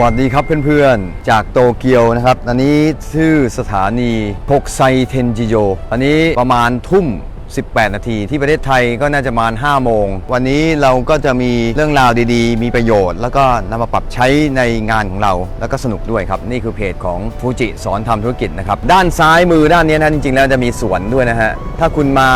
วัสดีครับเพื่อนๆ จากโตเกียวนะครับ อันนี้ชื่อสถานีทกไซเทนจิโย อันนี้ประมาณทุ่ม 18 นาที ที่ประเทศไทยก็น่าจะประมาณ 5 โมง วันนี้เราก็จะมีเรื่องราวดีๆ มีประโยชน์ แล้วก็นำมาปรับใช้ในงานของเรา แล้วก็สนุกด้วยครับ นี่คือเพจของฟูจิสอนทำธุรกิจนะครับ ด้านซ้ายมือด้านนี้นะจริงๆ แล้วจะมีสวนด้วยนะฮะ ถ้าคุณมา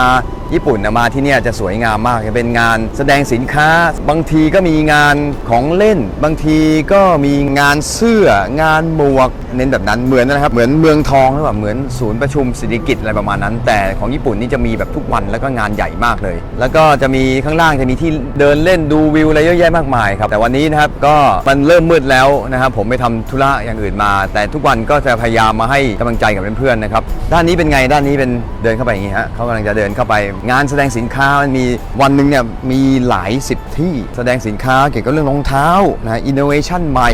ญี่ปุ่นนะมาที่นี่จะสวยงามมากจะเป็นงานแสดงสินค้า บางทีก็มีงานของเล่น บางทีก็มีงานเสื้องานหมวกเน้นแบบนั้นเหมือนนะครับเหมือนเมืองทองหรือเปล่าเหมือนศูนย์ประชุมเศรษฐกิจอะไรประมาณนั้น แต่ของญี่ปุ่นนี่จะมีแบบทุกวันแล้วก็งานใหญ่มากเลย แล้วก็จะมีข้างล่างจะมีที่เดินเล่นดูวิวอะไรเยอะแยะมากมายครับแต่วันนี้นะครับก็มันเริ่มมืดแล้วนะครับผมไปทำธุระอย่างอื่นมา แต่ทุกวันก็จะพยายามมาให้กำลังใจกับเพื่อนๆนะครับด้านนี้เป็นไงด้านนี้เป็นเดินเข้าไปอย่างนี้ฮะเขากำลังจะเดินเข้าไปงานแสดงสินค้ามันมีวันหนึ่งเนี่ยมีหลายสิบที่แสดงสินค้าเกี่ยวกับเรื่องรองเท้านะฮะอินโนเวชันใหม่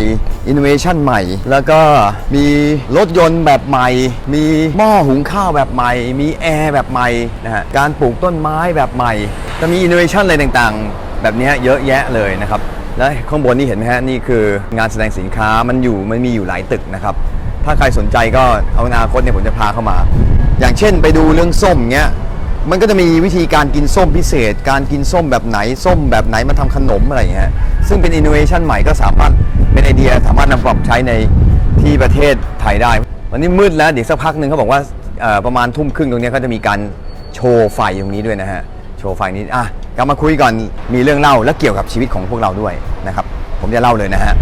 อินโนเวชันใหม่ แล้วก็มีรถยนต์แบบใหม่ มีหม้อหุงข้าวแบบใหม่ มีแอร์แบบใหม่นะฮะการปลูกต้นไม้แบบใหม่จะมีอินโนเวชันอะไรต่างๆ แบบนี้เยอะแยะเลยนะครับและข้างบนนี่เห็นไหมฮะนี่คืองานแสดงสินค้ามันอยู่มันมีอยู่หลายตึกนะครับถ้าใครสนใจก็เอาอนาคตเนี่ยผมจะพาเข้ามา อย่างเช่นไปดูเรื่องส้มเงี้ย มันก็จะมีวิธีการกินส้มพิเศษ การกินส้มแบบไหนส้มแบบไหนมาทำขนมอะไรอย่างเงี้ยซึ่งเป็นอินโนเวชันใหม่ก็สามารถเป็นไอเดียสามารถนำปรับใช้ในที่ประเทศไทยได้ วันนี้มืดแล้วเดี๋ยวสักพักหนึ่งเขาบอกว่าประมาณทุ่มครึ่งตรงนี้เขาจะมีการโชว์ไฟตรงนี้ด้วยนะฮะโชว์ไฟนี้อะกลับมาคุยก่อนมีเรื่องเล่าและเกี่ยวกับชีวิตของพวกเราด้วยนะครับผมจะเล่าเลยนะฮะ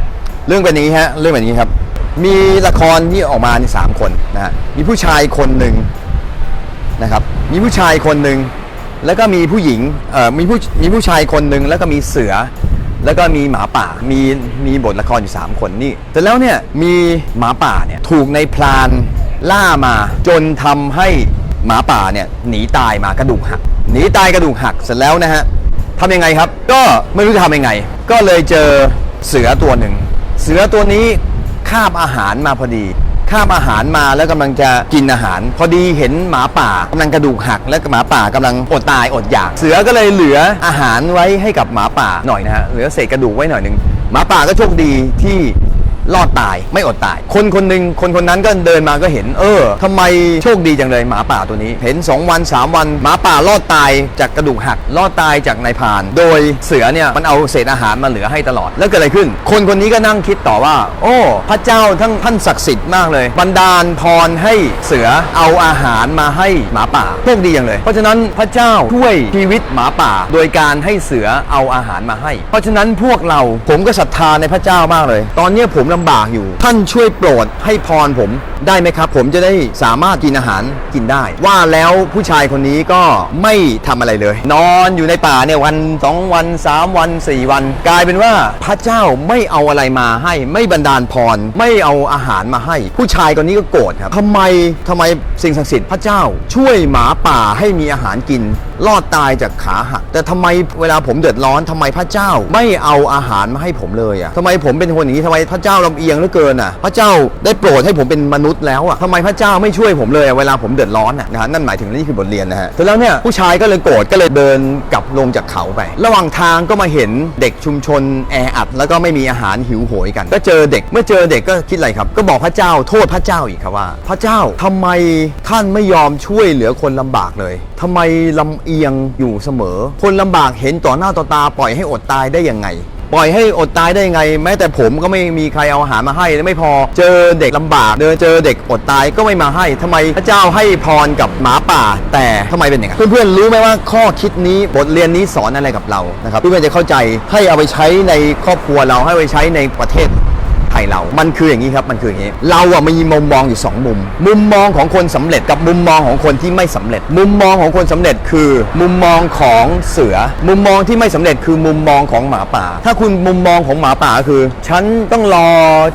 เรื่องเป็นนี้ฮะเรื่องเป็นอย่างนี้ครับมีละครที่ออกมานี่สามคนนะฮะมีผู้ชายคนหนึ่ง นะครับมีผู้ชายคนหนึ่งแล้วก็มีผู้หญิงเอ่อมีผู้มีผู้ชายคนหนึ่งแล้วก็มีเสือ แล้วก็มีหมาป่ามีมีบทละครอยู่ 3 คนนี่แต่แล้วเนี่ยมีหมาป่าเนี่ยถูกในพรานล่ามาจนทำให้หมาป่าเนี่ยหนีตายมากระดูกหักหนีตายกระดูกหักเสร็จแล้วนะฮะทำยังไงครับ ก็ไม่รู้จะทำยังไง ก็เลยเจอเสือตัวหนึ่ง เสือตัวนี้คาบอาหารมาพอดี ข้าบอาหารมาแล้วกำลังจะกินอาหาร พอดีเห็นหมาป่ากำลังกระดูกหัก และหมาป่ากำลังอดตายอดอยาก เสือก็เลยเหลืออาหารไว้ให้กับหมาป่าหน่อยนะฮะเหลือเศษกระดูกไว้หน่อยหนึ่งหมาป่าก็โชคดีที่ รอดตายไม่อดตาย คนคนหนึ่งคนคนนั้นก็เดินมาก็เห็น เออทำไมโชคดีจังเลยหมาป่าตัวนี้ เห็น 2 วัน 3 วันหมาป่ารอดตายจากกระดูกหักรอดตายจากนายพาน โดยเสือเนี่ยมันเอาเศษอาหารมาเหลือให้ตลอดแล้วเกิดอะไรขึ้น คนคนนี้ก็นั่งคิดต่อว่า โอ้ พระเจ้าทั้งท่านศักดิ์สิทธิ์มากเลยบันดาลพรให้เสือเอาอาหารมาให้หมาป่าโชคดีอย่างเลย เพราะฉะนั้นพระเจ้าช่วยชีวิตหมาป่า โดยการให้เสือเอาอาหารมาให้ เพราะฉะนั้นพวกเราผมก็ศรัทธาในพระเจ้ามากเลย ตอนนี้ผมลำบากอยู่ ท่านช่วยโปรดให้พรผมได้ไหมครับ ผมจะได้สามารถกินอาหารกินได้ ว่าแล้วผู้ชายคนนี้ก็ไม่ทำอะไรเลย นอนอยู่ในป่าเนี่ยวันสองวันสามวันสี่วัน กลายเป็นว่าพระเจ้าไม่เอาอะไรมาให้ ไม่บันดาลพร ไม่เอาอาหารมาให้ ผู้ชายคนนี้ก็โกรธครับทำไมทำไมสิ่งศักดิ์สิทธิ์พระเจ้าช่วยหมาป่าให้มีอาหารกิน รอดตายจากขาหัก แต่ทำไมเวลาผมเดือดร้อนทำไมพระเจ้า ไม่เอาอาหารมาให้ผมเลยอะทำไมผมเป็นคนอย่างนี้ทำไมพระเจ้าลำเอียงเหลือเกินอะ พระเจ้าได้โปรดให้ผมเป็นมนุษย์แล้วอะทำไมพระเจ้าไม่ช่วยผมเลยเวลาผมเดือดร้อนอะนะฮะนั่นหมายถึงนี่คือบทเรียนนะฮะแต่แล้วเนี่ยผู้ชายก็เลยโกรธก็เลยเดินกลับลงจากเขาไป ระหว่างทางก็มาเห็นเด็กชุมชนแออัด แล้วก็ไม่มีอาหารหิวโหยกัน ก็เจอเด็กเมื่อเจอเด็กก็คิดอะไรครับ ก็บอกพระเจ้าโทษพระเจ้าอีกครับว่า พระเจ้าทำไมท่านไม่ยอมช่วยเหลือคนลำบากเลยทำไมลำเเอียงอยู่เสมอ คนลำบากเห็นต่อหน้าต่อตา ปล่อยให้อดตายได้ยังไง ปล่อยให้อดตายได้ยังไง แม้แต่ผมก็ไม่มีใครเอาอาหารมาให้และไม่พอ เจอเด็กลำบากเดินเจอเด็กอดตายก็ไม่มาให้ทำไมพระเจ้าให้พรกับหมาป่า แต่ทำไมเป็นอย่างนั้นเพื่อนๆรู้ไหมว่าข้อคิดนี้บทเรียนนี้สอนอะไรกับเรานะครับเพื่อนๆจะเข้าใจให้เอาไปใช้ในครอบครัวเราให้ไปใช้ในประเทศ ไทยเรา มันคืออย่างนี้ครับ มันคืออย่างนี้ เราอะมีมุมมองอยู่ 2 มุม มุมมองของคนสำเร็จกับมุมมองของคนที่ไม่สำเร็จ มุมมองของคนสำเร็จคือ มุมมองของเสือ มุมมองที่ไม่สำเร็จคือมุมมองของหมาป่า ถ้าคุณมุมมองของหมาป่าคือ ฉันต้องรอ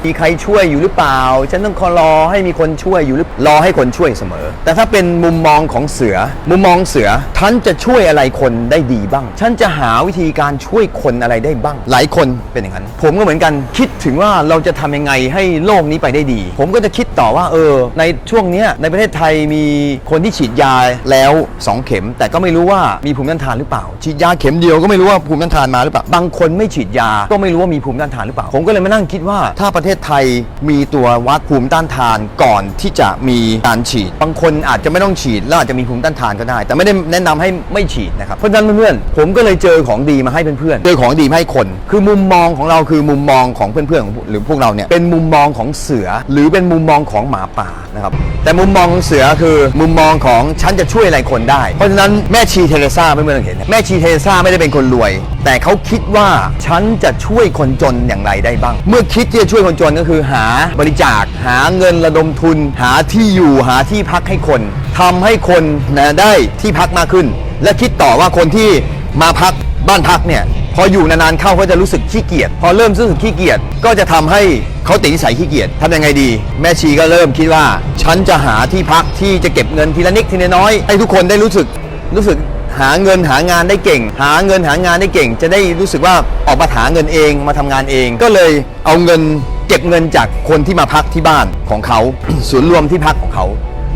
มีใครช่วยอยู่หรือเปล่า ฉันต้องคอรอให้มีคนช่วยอยู่หรือรอให้คนช่วยเสมอ แต่ถ้าเป็นมุมมองของเสือ มุมมองเสือฉันจะช่วยอะไรคนได้ดีบ้าง ฉันจะหาวิธีการช่วยคนอะไรได้บ้าง หลายคนเป็นอย่างนั้น ผมก็เหมือนกันคิดถึงว่าเราจะทำยังไงให้โลกนี้ไปได้ดี ผมก็จะคิดต่อว่าเออ ในช่วงเนี้ยในประเทศไทยมีคนที่ฉีดยาแล้ว 2 เข็ม แต่ก็ไม่รู้ว่ามีภูมิต้านทานหรือเปล่า ฉีดยาเข็มเดียวก็ไม่รู้ว่าภูมิต้านทานมาหรือเปล่าบางคนไม่ฉีดยาก็ไม่รู้ว่ามีภูมิต้านทานหรือเปล่า ผมก็เลยมานั่งคิดว่าถ้าประเทศไทยมีตัววัดภูมิต้านทานก่อนที่จะมีการฉีด บางคนอาจจะไม่ต้องฉีดแล้วอาจจะมีภูมิต้านทานก็ได้ แต่ไม่ได้แนะนำให้ไม่ฉีดนะครับเพราะฉะนั้นเพื่อนๆผมก็เลยเจอของดีมาให้เพื่อนๆเจอของดีมาให้คน คือมุมมองของเราคือมุมมองของเพื่อนๆของหรือพวกเราเนี่ยเป็นมุมมองของเสือ หรือเป็นมุมมองของหมาป่านะครับแต่มุมมองของเสือคือมุมมองของฉันจะช่วยอะไรคนได้ เพราะฉะนั้นแม่ชีเทเรซาเพื่อนเห็น แม่ชีเทเรซาไม่ได้เป็นคนรวย แต่เขาคิดว่าฉันจะช่วยคนจนอย่างไรได้บ้าง เมื่อคิดที่จะช่วยคนจนก็คือหาบริจาคหาเงินระดมทุน หาที่อยู่หาที่พักให้คนทำให้คนนะได้ที่พักมากขึ้น และคิดต่อว่าคนที่มาพักบ้านพักเนี่ย พออยู่นานๆเข้าก็จะรู้สึกขี้เกียจพอเริ่มรู้สึกขี้เกียจก็จะทำให้เขาติดนิสัยขี้เกียจทำยังไงดี แม่ชีก็เริ่มคิดว่า ฉันจะหาที่พักที่จะเก็บเงินทีละนิดทีละน้อยให้ทุกคนได้รู้สึกรู้สึกหาเงินหางานได้เก่ง หาเงินหางานได้เก่ง จะได้รู้สึกว่าออกมาหาเงินเองมาทำงานเอง ก็เลยเอาเงินเก็บเงินจากคนที่มาพักที่บ้านของเขา ศูนย์รวมที่พักของเขา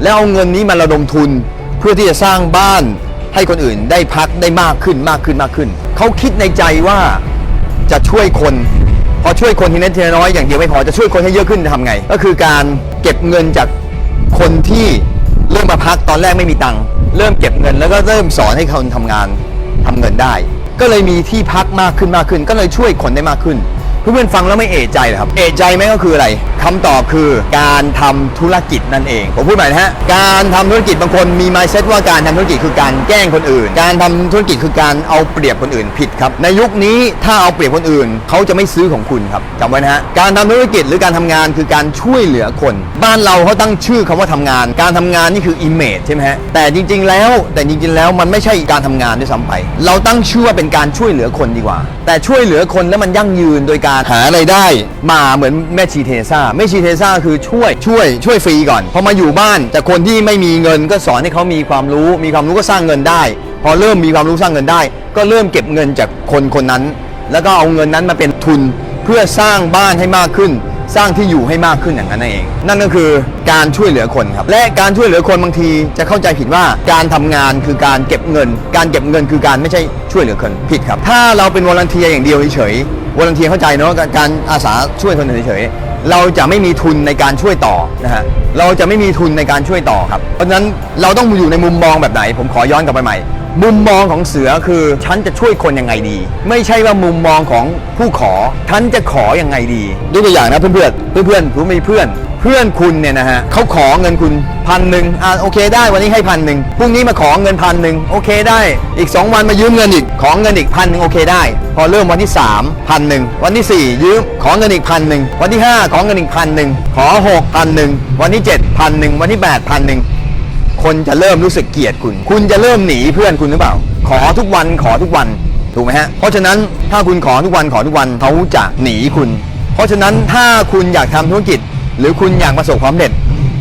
แล้วเอาเงินนี้มาระดมทุนเพื่อที่จะสร้างบ้าน ให้คนอื่นได้พักได้มากขึ้นมากขึ้นมากขึ้น เขาคิดในใจว่าจะช่วยคนพอช่วยคนทีละนิดทีน้อยอย่างเดียวไม่พอจะช่วยคนให้เยอะขึ้นจะทำไง ก็คือการเก็บเงินจากคนที่เริ่มมาพักตอนแรกไม่มีตังค์เริ่มเก็บเงินแล้วก็เริ่มสอนให้คนทำงานทำเงินได้ ก็เลยมีที่พักมากขึ้นมากขึ้น ก็เลยช่วยคนได้มากขึ้น เพื่อนๆฟังแล้วไม่เอะใจเหรอครับ เอะใจไหมก็คืออะไรคำตอบคือการทำธุรกิจนั่นเอง ผมพูดใหม่นะฮะ การทำธุรกิจบางคนมี mindset ว่าการทำธุรกิจคือการแกล้งคนอื่น การทำธุรกิจคือการเอาเปรียบคนอื่นผิดครับ ในยุคนี้ถ้าเอาเปรียบคนอื่น เขาจะไม่ซื้อของคุณครับจำไว้นะฮะ การทำธุรกิจหรือการทำงานคือการช่วยเหลือคน บ้านเราเขาตั้งชื่อคำว่าทำงาน การทำงานนี่คือ image ใช่ไหมฮะ แต่จริง ๆ แล้ว แต่จริง ๆ แล้วมันไม่ใช่การทำงานด้วยซ้ำไป เราตั้งชื่อว่าเป็นการช่วยเหลือคนดีกว่า แต่ช่วยเหลือคนแล้วมันยั่งยืนโดยการหาไรายได้มาเหมือนแม่ชีเทซ่าแม่ชีเทซ่าคือช่วยช่วยช่วยฟรีก่อนพอมาอยู่บ้านจากคนที่ไม่มีเงินก็สอนให้เขามีความรู้ มีความรู้ก็สร้างเงินได้ พอเริ่มมีความรู้สร้างเงินได้ ก็เริ่มเก็บเงินจากคนคนนั้น แล้วก็เอาเงินนั้นมาเป็นทุนเพื่อสร้างบ้านให้มากขึ้น สร้างที่อยู่ให้มากขึ้นอย่างนั้นเอง นั่นก็คือการช่วยเหลือคนครับและการช่วยเหลือคนบางทีจะเข้าใจผิดว่าการทำงานคือการเก็บเงิน การเก็บเงินคือการไม่ใช่ช่วยเหลือคนผิดครับ ถ้าเราเป็นวอลันเทียอย่างเดียวเฉยวอลันเทียเข้าใจเนาะการอาสาช่วยคนเฉย เราจะไม่มีทุนในการช่วยต่อนะฮะเราจะไม่มีทุนในการช่วยต่อครับ เพราะฉะนั้นเราต้องอยู่ในมุมมองแบบไหน ผมขอย้อนกลับไปใหม่ มุมมองของเสือคือฉันจะช่วยคนยังไงดี ไม่ใช่ว่ามุมมองของผู้ขอฉันจะขอยังไงดียกตัวอย่างนะเพื่อนๆเพื่อนๆผมมีเพื่อน เพื่อนคุณเนี่ยนะฮะเขาขอเงินคุณพันหนึ่งอ่าโอเคได้วันนี้ให้พันหนึ่งพรุ่งนี้มาขอเงินพันหนึ่งโอเคได้ อีก 2 วันมายืมเงินอีกขอเงินอีกพันหนึ่งโอเคได้ พอเริ่มวันที่3พันหนึ่งวันที่ 4 ยืมขอเงินอีกพันหนึ่งวันที่ 5 ขอเงินอีกพันหนึ่งขอ6พันหนึ่งวันที่7พันหนึ่งวันที่8พันหนึ่ง คนจะเริ่มรู้สึกเกลียดคุณ คุณจะเริ่มหนีเพื่อนคุณหรือเปล่า ขอทุกวันขอทุกวันถูกไหมฮะ เพราะฉะนั้นถ้าคุณขอทุกวันขอทุกวันเขาจะหนีคุณ เพราะฉะนั้นถ้าคุณอยากทำธุรกิจ หรือคุณอยากประสบความสำเร็จ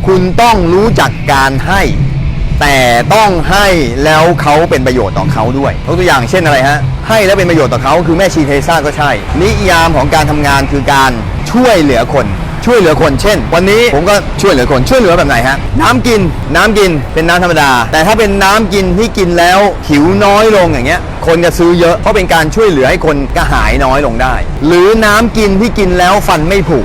คุณต้องรู้จักการให้ แต่ต้องให้แล้วเขาเป็นประโยชน์ต่อเขาด้วยยกตัวอย่างเช่นอะไรฮะให้แล้วเป็นประโยชน์ต่อเขาคือแม่ชีเทซ่าก็ใช่ นิยามของการทำงานคือการช่วยเหลือคน ช่วยเหลือคนเช่น วันนี้ผมก็ช่วยเหลือคนช่วยเหลือแบบไหนฮะน้ำกินน้ำกินเป็นน้ำธรรมดา แต่ถ้าเป็นน้ำกินที่กินแล้วหิวน้อยลงอย่างเงี้ยคนจะซื้อเยอะเพราะเป็นการช่วยเหลือให้คนกระหายน้อยลงได้ หรือน้ำกินที่กินแล้วฟันไม่ผุ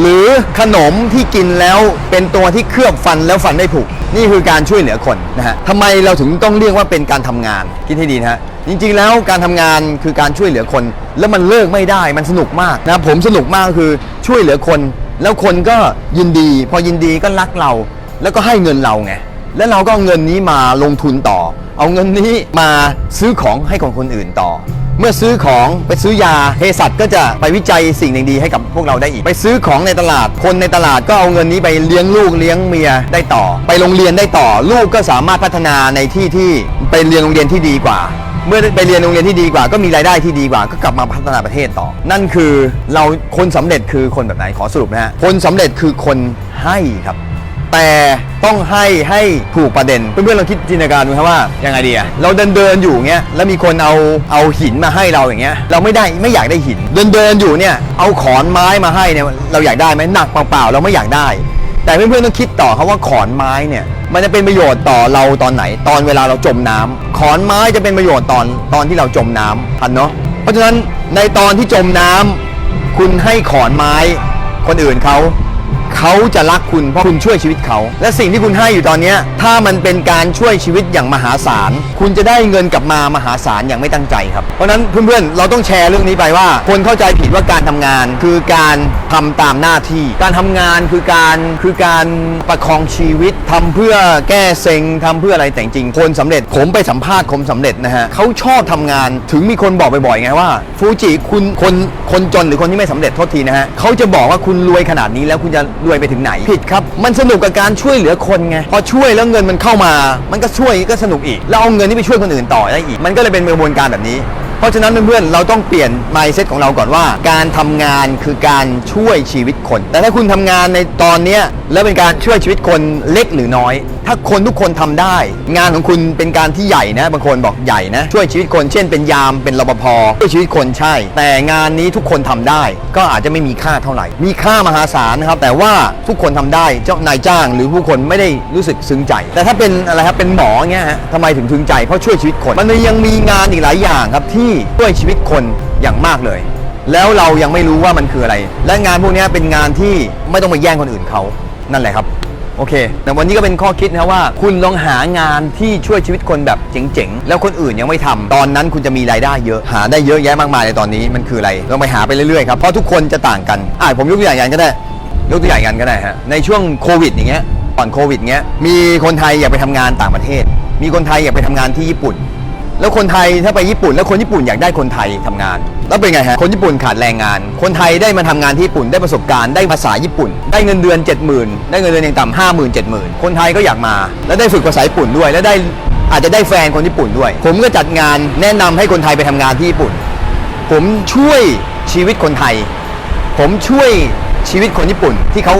หรือขนมที่กินแล้วเป็นตัวที่เคลือบฟันแล้วฟันไม่ผุนี่คือการช่วยเหลือคนนะฮะทำไมเราถึงต้องเรียกว่าเป็นการทำงานคิดให้ดีนะฮะจริงๆแล้วการทำงานคือการช่วยเหลือคน แล้วมันเลิกไม่ได้มันสนุกมากนะผมสนุกมากคือช่วยเหลือคน แล้วคนก็ยินดี พอยินดีก็รักเรา แล้วก็ให้เงินเราไง แล้วเราก็เอาเงินนี้มาลงทุนต่อ เอาเงินนี้มาซื้อของให้ของคนอื่นต่อ เมื่อซื้อของไปซื้อยาเภสัชก็จะไปวิจัยสิ่งดีๆให้กับพวกเราได้อีก ไปซื้อของในตลาด คนในตลาดก็เอาเงินนี้ไปเลี้ยงลูกเลี้ยงเมียได้ต่อ ไปโรงเรียนได้ต่อ ลูกก็สามารถพัฒนาในที่ที่ไปเรียนโรงเรียนที่ดีกว่า เมื่อไปเรียนโรงเรียนที่ดีกว่า ก็มีรายได้ที่ดีกว่า ก็กลับมาพัฒนาประเทศต่อ นั่นคือเราคนสำเร็จคือคนแบบไหนขอสรุปนะฮะคนสำเร็จคือคนให้ครับ แต่ต้องให้ให้ถูกประเด็นเพื่อนๆลองคิดจินตนาการดูครับว่ายังไงดีอะเราเดินเดินอยู่เงี้ยแล้วมีคนเอาเอาหินมาให้เราอย่างเงี้ยเราไม่ได้ไม่อยากได้หิน เดินเดินอยู่เนี่ยเอาขอนไม้มาให้เนี่ยเราอยากได้ไหมหนักเปล่าๆเราไม่อยากได้ แต่เพื่อนๆต้องคิดต่อครับว่าขอนไม้เนี่ย มันจะเป็นประโยชน์ต่อเราตอนไหน ตอนเวลาเราจมน้ำขอนไม้จะเป็นประโยชน์ตอนตอนที่เราจมน้ำทันเนาะเพราะฉะนั้นในตอนที่จมน้ำคุณให้ขอนไม้คนอื่นเขา เขาจะรักคุณเพราะคุณช่วยชีวิตเขา และสิ่งที่คุณให้อยู่ตอนนี้ถ้ามันเป็นการช่วยชีวิตอย่างมหาศาล คุณจะได้เงินกลับมามหาศาลอย่างไม่ตั้งใจครับ เพราะนั้นเพื่อนๆ เราต้องแชร์เรื่องนี้ไปว่า คนเข้าใจผิดว่าการทำงานคือการทำตามหน้าที่ การทำงานคือการคือการประคองชีวิตทำเพื่อแก้เซ็งทำเพื่ออะไรแต่จริงคนสำเร็จผมไปสัมภาษณ์คนสำเร็จนะฮะเขาชอบทำงานถึงมีคนบอกบ่อยๆไงว่าฟูจิคุณคนคนจนหรือคนที่ไม่สำเร็จโทษทีนะฮะเขาจะบอกว่าคุณรวยขนาดนี้แล้วคุณจะรวยไปถึงไหน ผิดครับ มันสนุกกับการช่วยเหลือคนไง พอช่วยแล้วเงินมันเข้ามา มันก็ช่วยก็สนุกอีกแล้วเอาเงินนี้ไปช่วยคนอื่นต่อได้อีก มันก็เลยเป็นกระบวนการแบบนี้ เพราะฉะนั้นเพื่อนๆ เราต้องเปลี่ยน mindset ของเราก่อนว่า การทำงานคือการช่วยชีวิตคน แต่ถ้าคุณทำงานในตอนเนี้ยแล้วเป็นการช่วยชีวิตคนเล็กหรือน้อย ถ้าคนทุกคนทำได้ งานของคุณเป็นการที่ใหญ่นะ บางคนบอกใหญ่นะ ช่วยชีวิตคนเช่นเป็นยามเป็นรปภช่วยชีวิตคนใช่ แต่งานนี้ทุกคนทำได้ ก็อาจจะไม่มีค่าเท่าไหร่ มีค่ามหาศาลนะครับ แต่ว่าทุกคนทำได้เจ้านายจ้าง หรือผู้คนไม่ได้รู้สึกซึ้งใจ แต่ถ้าเป็นอะไรครับเป็นหมอเงี้ยฮะทำไมถึงถึงใจเพราะช่วยชีวิตคนมันยังมีงานอีกหลายอย่างครับที่ช่วยชีวิตคนอย่างมากเลย แล้วเรายังไม่รู้ว่ามันคืออะไร และงานพวกนี้เป็นงานที่ไม่ต้องมาแย่งคนอื่นเขานั่นแหละครับ โอเค แต่วันนี้ก็เป็นข้อคิดนะว่า คุณลองหางานที่ช่วยชีวิตคนแบบเจ๋งๆ แล้วคนอื่นยังไม่ทำตอนนั้นคุณจะมีรายได้เยอะ หาได้เยอะแยะมากมายในตอนนี้มันคืออะไรลองไปหาไปเรื่อยๆครับ เพราะทุกคนจะต่างกันอ่าผมยกตัวอย่างกันก็ได้ ยกตัวอย่างกันก็ได้ฮะ ในช่วงโควิดอย่างเงี้ย ก่อนโควิดเงี้ย มีคนไทยอยากไปทำงานต่างประเทศ มีคนไทยอยากไปทำงานที่ญี่ปุ่น แล้วคนไทยถ้าไปญี่ปุ่น แล้วคนญี่ปุ่นอยากได้คนไทยทำงาน แล้วเป็นไงฮะคนญี่ปุ่นขาดแรงงาน คนไทยได้มาทำงานที่ญี่ปุ่นได้ประสบการณ์ได้ภาษาญี่ปุ่น ได้เงินเดือน 70,000 ได้เงินเดือนอย่างต่ำห้าหมื่นเจ็ดหมื่นคนไทยก็อยากมา แล้วได้ฝึกภาษาญี่ปุ่นด้วย แล้วได้อาจจะได้แฟนคนญี่ปุ่นด้วย ผมก็จัดงานแนะนำให้คนไทยไปทำงานที่ญี่ปุ่น ผมช่วยชีวิตคนไทย ผมช่วยชีวิตคนญี่ปุ่นที่เขา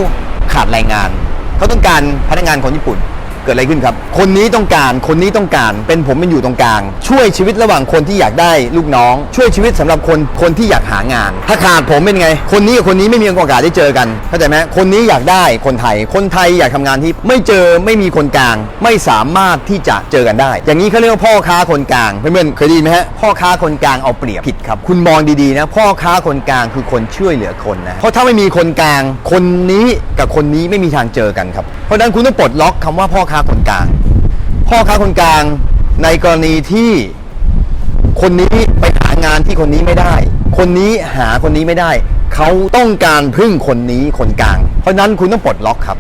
ขาดแรงงาน เขาต้องการพนักงานคนญี่ปุ่น เกิดอะไรขึ้นครับ คนนี้ต้องการคนนี้ต้องการเป็นผมเป็นอยู่ตรงกลาง ช่วยชีวิตระหว่างคนที่อยากได้ลูกน้อง ช่วยชีวิตสำหรับคนคนที่อยากหางาน ถ้าขาดผมเป็นไง คนนี้กับคนนี้ไม่มีโอกาสได้เจอกันเข้าใจไหมคนนี้อยากได้คนไทย คนไทยอยากทำงานที่ไม่เจอไม่มีคนกลาง ไม่สามารถที่จะเจอกันได้ อย่างนี้เขาเรียกว่าพ่อค้าคนกลางเพื่อนๆเคยได้ยินไหมฮะพ่อค้าคนกลางเอาเปรียบผิดครับ คุณมองดีๆนะ พ่อค้าคนกลางคือคนช่วยเหลือคนนะเพราะถ้าไม่มีคนกลาง คนนี้กับคนนี้ไม่มีทางเจอกันครับเพราะนั้นคุณต้องปลดล็อกคำว่าพ่อค้าคนกลาง พ่อค้าคนกลางในกรณีที่คนนี้ไปหางานที่คนนี้ไม่ได้ คนนี้หาคนนี้ไม่ได้ เขาต้องการพึ่งคนนี้คนกลาง เพราะฉะนั้นคุณต้องปลดล็อกครับ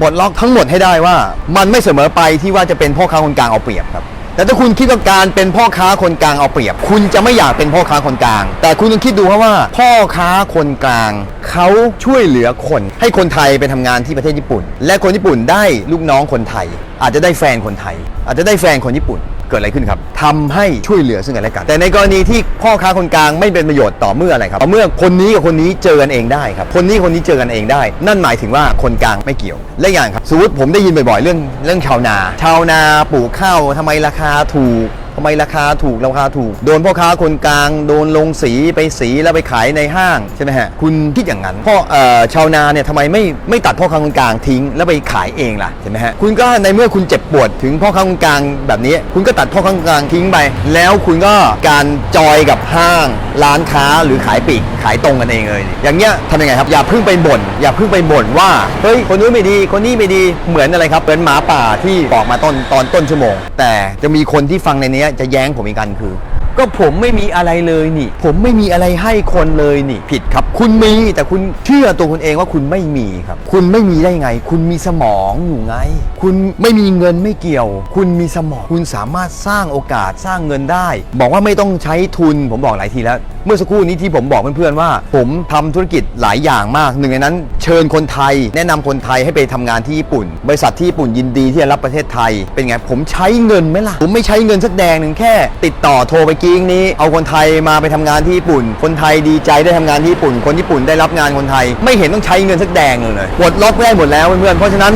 ปลดล็อกทั้งหมดให้ได้ว่า มันไม่เสมอไปที่ว่าจะเป็นพ่อค้าคนกลางเอาเปรียบครับ แต่ถ้าคุณคิดว่าการเป็นพ่อค้าคนกลางเอาเปรียบ คุณจะไม่อยากเป็นพ่อค้าคนกลาง แต่คุณต้องคิดดูครับว่า พ่อค้าคนกลาง เขาช่วยเหลือคน ให้คนไทยไปทำงานที่ประเทศญี่ปุ่น และคนญี่ปุ่นได้ลูกน้องคนไทย อาจจะได้แฟนคนไทย อาจจะได้แฟนคนญี่ปุ่น เกิดอะไรขึ้นครับทำให้ช่วยเหลือซึ่งกันและกัน แต่ในกรณีที่พ่อค้าคนกลางไม่เป็นประโยชน์ต่อเมื่ออะไรครับต่อเมื่อคนนี้กับคนนี้เจอกันเองได้ครับ คนนี้คนนี้เจอกันเองได้ นั่นหมายถึงว่าคนกลางไม่เกี่ยว และอย่างครับสมมติผมได้ยินบ่อยๆ เรื่องเรื่องชาวนา ชาวนาปลูกข้าวทำไมราคาถูก ทำไมราคาถูกราคาถูก โดนพ่อค้าคนกลาง โดนลงสีไปสีแล้วไปขายในห้างใช่ไหมฮะคุณคิดอย่างนั้นพ่อเอ่อชาวนาเนี่ยทำไมไม่ไม่ตัดพ่อค้าคนกลางทิ้ง แล้วไปขายเองล่ะใช่ไหมฮะคุณก็ในเมื่อคุณเจ็บปวดถึงพ่อค้าคนกลางแบบนี้ คุณก็ตัดพ่อค้าคนกลางทิ้งไป แล้วคุณก็การจอยกับห้างร้านค้าหรือขายปลีกขายตรงกันเองเลย อย่างเงี้ยทำยังไงครับอย่าเพิ่งไปบ่นอย่าเพิ่งไปบ่นว่าเฮ้ยคนนู้นไม่ดีคนนี้ไม่ดีเหมือนอะไรครับเป็นหมาป่าที่บอกมาต้นตอนต้นชั่วโมง แต่จะมีคนที่ฟังในเนี้ยจะแย้งผมอีกกันคือ ก็ผมไม่มีอะไรเลยนี่ ผมไม่มีอะไรให้คนเลยนี่ ผิดครับ คุณมีแต่คุณเชื่อตัวคุณเองว่าคุณไม่มีครับ คุณไม่มีได้ไง คุณมีสมองอยู่ไง คุณไม่มีเงินไม่เกี่ยว คุณมีสมอง คุณสามารถสร้างโอกาสสร้างเงินได้ บอกว่าไม่ต้องใช้ทุน ผมบอกหลายทีแล้ว เมื่อสักครู่นี้ที่ผมบอกเพื่อนๆว่า ผมทำธุรกิจหลายอย่างมาก หนึ่งในนั้น เชิญคนไทย แนะนำคนไทยให้ไปทำงานที่ญี่ปุ่น บริษัทที่ญี่ปุ่นยินดีที่จะรับประเทศไทย เป็นไงผมใช้เงินไหมล่ะผมไม่ใช้เงินสักแดงหนึ่งแค่ ติดต่อโทรไปกิ้งนี้ เอาคนไทยมาไปทำงานที่ญี่ปุ่น คนไทยดีใจได้ทำงานที่ญี่ปุ่น คนญี่ปุ่นได้รับงานคนไทย ไม่เห็นต้องใช้เงินสักแดงเลยปลดล็อกได้หมดแล้วเพื่อนๆเพราะฉะนั้น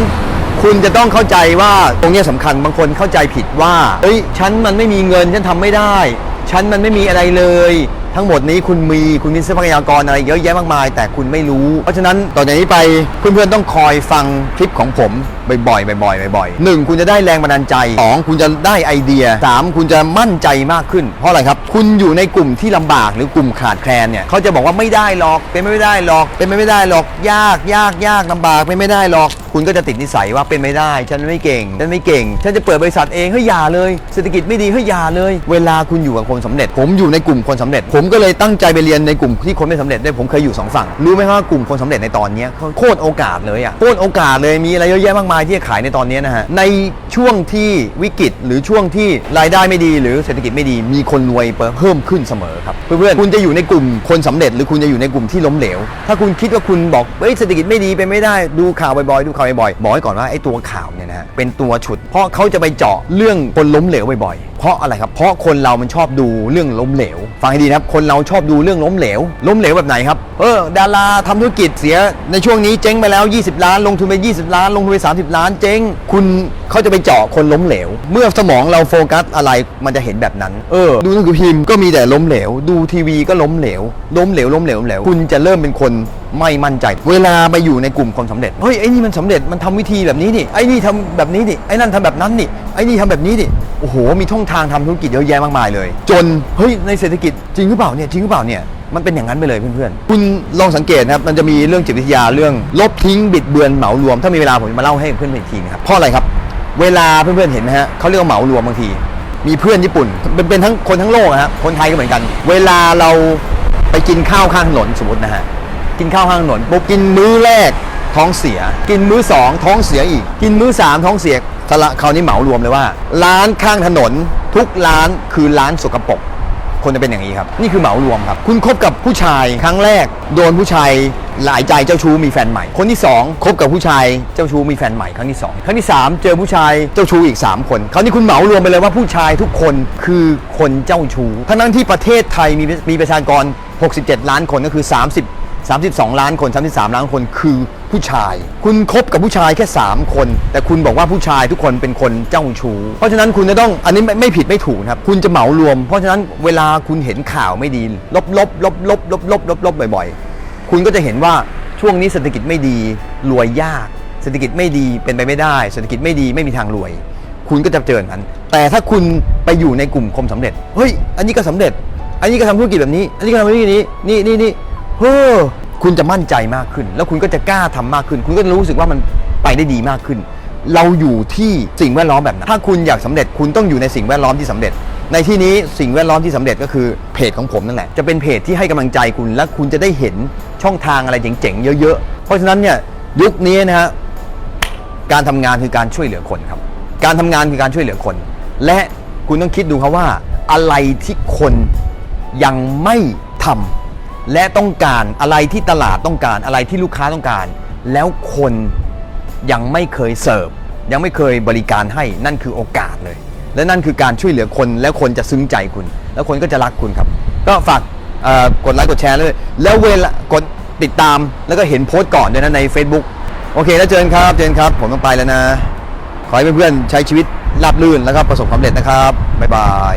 คุณจะต้องเข้าใจว่าตรงนี้ยสำคัญบางคนเข้าใจผิดว่าเอ้ยฉันมันไม่มีเงินฉันทำไม่ได้ ฉันมันไม่มีอะไรเลย ทั้งหมดนี้คุณมีคุณมีทรัพยากรอะไรเยอะแยะมากมาย แต่คุณไม่รู้ เพราะฉะนั้นต่อจากนี้ไปเพื่อนๆต้องคอยฟังคลิปของผมบ่อยๆบ่อยๆบ่อยๆหนึ่งคุณจะได้แรงบันดาลใจสองคุณจะได้ไอเดียสามคุณจะมั่นใจมากขึ้น เพราะอะไรครับ คุณอยู่ในกลุ่มที่ลำบากหรือกลุ่มขาดแคลนเนี่ยเขาจะบอกว่าไม่ได้หรอก เป็นไม่ได้หรอก เป็นไม่ได้หรอก ยากยากยากลำบากเป็นไม่ได้หรอก คุณก็จะติดนิสัยว่าเป็นไม่ได้ ฉันไม่เก่ง ฉันไม่เก่ง ฉันจะเปิดบริษัทเองเฮ้ยอย่าเลย เศรษฐกิจไม่ดีเฮ้ยอย่าเลย เวลาคุณอยู่กับคนสำเร็จ ผมอยู่ในกลุ่มคนสำเร็จ ผมก็เลยตั้งใจไปเรียนในกลุ่มที่คนไม่สำเร็จด้วยผมเคยอยู่สองฝั่งรู้ไหมว่ากลุ่มคนสำเร็จในตอนนี้โคตรโอกาสเลยอะโคตรโอกาสเลยมีอะไรเยอะแยะมากมายที่จะขายในตอนนี้นะฮะ ในช่วงที่วิกฤตหรือช่วงที่รายได้ไม่ดีหรือเศรษฐกิจไม่ดี มีคนรวยเพิ่มขึ้นเสมอครับ เพื่อนๆ คุณจะอยู่ในกลุ่มคนสำเร็จ หรือคุณจะอยู่ในกลุ่มที่ล้มเหลว ถ้าคุณคิดว่าคุณบอกเฮ้ยเศรษฐกิจไม่ดีเป็นไม่ได้ดูข่าวบ่อยๆดูข่าวบ่อยๆบอกไว้ก่อนว่าไอ้ตัวข่าวเนี่ยนะฮะเป็นตัวฉุด เพราะเขาจะไปเจาะเรื่องคนล้มเหลวบ่อยๆ เพราะอะไรครับ เพราะคนเรามันชอบดูเรื่องล้มเหลว ฟังให้ดีนะครับ คนเราชอบดูเรื่องล้มเหลว ล้มเหลวแบบไหนครับ เออ ดาราทำธุรกิจเสียในช่วงนี้เจ๊งไปแล้ว 20 ล้าน ลงทุนไป 20 ล้าน ลงทุนไป 30 ล้าน เจ๊ง คุณ เขาจะไปเจาะคนล้มเหลว เมื่อสมองเราโฟกัสอะไรมันจะเห็นแบบนั้น เออ ดูหนังสือพิมพ์ก็มีแต่ล้มเหลว ดูทีวีก็ล้มเหลว ล้มเหลวล้มเหลวล้มเหลว คุณจะเริ่มเป็นคนไม่มั่นใจ เวลาไปอยู่ในกลุ่มคนสำเร็จ เฮ้ยไอ้นี่มันสำเร็จมันทำวิธีแบบนี้นี่ ไอ้นี่ทำแบบนี้นี่ ไอ้นั่นทำแบบนั้นนี่ ไอ้นี่ทำแบบนี้นี่ โอ้โห มีช่องทางทำธุรกิจเยอะแยะมากมายเลย จน เฮ้ย ในเศรษฐกิจจริงหรือเปล่าเนี่ย จริงหรือเปล่าเนี่ยมันเป็นอย่างนั้นไปเลยเพื่อนๆ คุณลองสังเกตนะครับ มันจะมีเรื่องจิตวิทยาเรื่อง ลบทิ้งบิดเบือนเหมารวม ถ้ามีเวลาผมจะมาเล่าให้เพื่อนๆอีกทีนะครับ เพราะอะไรครับ เวลาเพื่อนๆเห็นนะฮะเขาเรียกว่าเหมารวมบางที มีเพื่อนญี่ปุ่นเป็นเป็นทั้งคนทั้งโลกนะฮะคนไทยก็เหมือนกัน เวลาเราไปกินข้าวข้างถนนสมมตินะฮะกินข้าวข้างถนนปุ๊บกินมื้อแรกท้องเสีย กินมื้อสองท้องเสียอีก กินมื้อสามท้องเสียสละคราวนี้เหมารวมเลยว่า ร้านข้างถนน ทุกร้านคือร้านสกปรก คนจะเป็นอย่างนี้ครับ นี่คือเหมารวมครับ คุณคบกับผู้ชายครั้งแรก โดนผู้ชายหลายใจเจ้าชู้มีแฟนใหม่ คนที่สองคบกับผู้ชายเจ้าชู้มีแฟนใหม่ครั้งที่สองครั้งที่สามเจอผู้ชายเจ้าชู้อีกสามคนคราวนี้คุณเหมารวมไปเลยว่าผู้ชายทุกคนคือคนเจ้าชู้ทั้งนั้นที่ประเทศไทยมีมีประชากร 67 ล้านคนก็คือ 30 32 ล้านคน 33 ล้านคนคือผู้ชาย คุณคบกับผู้ชายแค่ 3 คน แต่คุณบอกว่าผู้ชายทุกคนเป็นคนเจ้าชู้เพราะฉะนั้นคุณจะต้องอันนี้ไม่ไม่ผิดไม่ถูกครับ คุณจะเหมารวม เพราะฉะนั้นเวลาคุณเห็นข่าวไม่ดี ลบลบลบลบลบลบลบลบบ่อยๆ คุณก็จะเห็นว่าช่วงนี้เศรษฐกิจไม่ดีรวยยากเศรษฐกิจไม่ดีเป็นไปไม่ได้ เศรษฐกิจไม่ดีไม่มีทางรวย คุณก็จะเจอนั้นแต่ถ้าคุณไปอยู่ในกลุ่มคนสำเร็จเฮ้ยอันนี้ก็สำเร็จ อันนี้ก็ทำธุรกิจแบบนี้ อันนี้ก็ทำธุรกิจนี้นี่นี่นี่ เฮ้อคุณจะมั่นใจมากขึ้น แล้วคุณก็จะกล้าทำมากขึ้น คุณก็จะรู้สึกว่ามันไปได้ดีมากขึ้น เราอยู่ที่สิ่งแวดล้อมแบบนั้นถ้าคุณอยากสำเร็จคุณต้องอยู่ในสิ่งแวดล้อมที่สำเร็จ ในที่นี้สิ่งแวดล้อมที่สำเร็จก็คือเพจของผมนั่นแหละจะเป็นเพจที่ให้กำลังใจคุณและคุณจะได้เห็นช่องทางอะไรเจ๋งๆเยอะ ๆ เพราะฉะนั้นเนี่ยยุคนี้นะฮะการทำงานคือการช่วยเหลือคนครับ การทำงานคือการช่วยเหลือคน และคุณต้องคิดดูครับว่าอะไรที่คนยังไม่ทำ และต้องการอะไรที่ตลาดต้องการอะไรที่ลูกค้าต้องการ แล้วคนยังไม่เคยเสิร์ฟยังไม่เคยบริการให้นั่นคือโอกาสเลย และนั่นคือการช่วยเหลือคนแล้วคนจะซึ้งใจคุณ แล้วคนก็จะรักคุณครับ ก็ฝากกดไลค์กดแชร์เลยแล้วเวลากดติดตามแล้วก็เห็นโพสต์ก่อนด้วยนะใน Facebook โอเคแล้วเจอกันครับ เจอกันครับ ผมต้องไปแล้วนะ ขอให้เพื่อนๆใช้ชีวิตราบรื่นแล้วก็ประสบความสำเร็จนะครับ บ๊ายบาย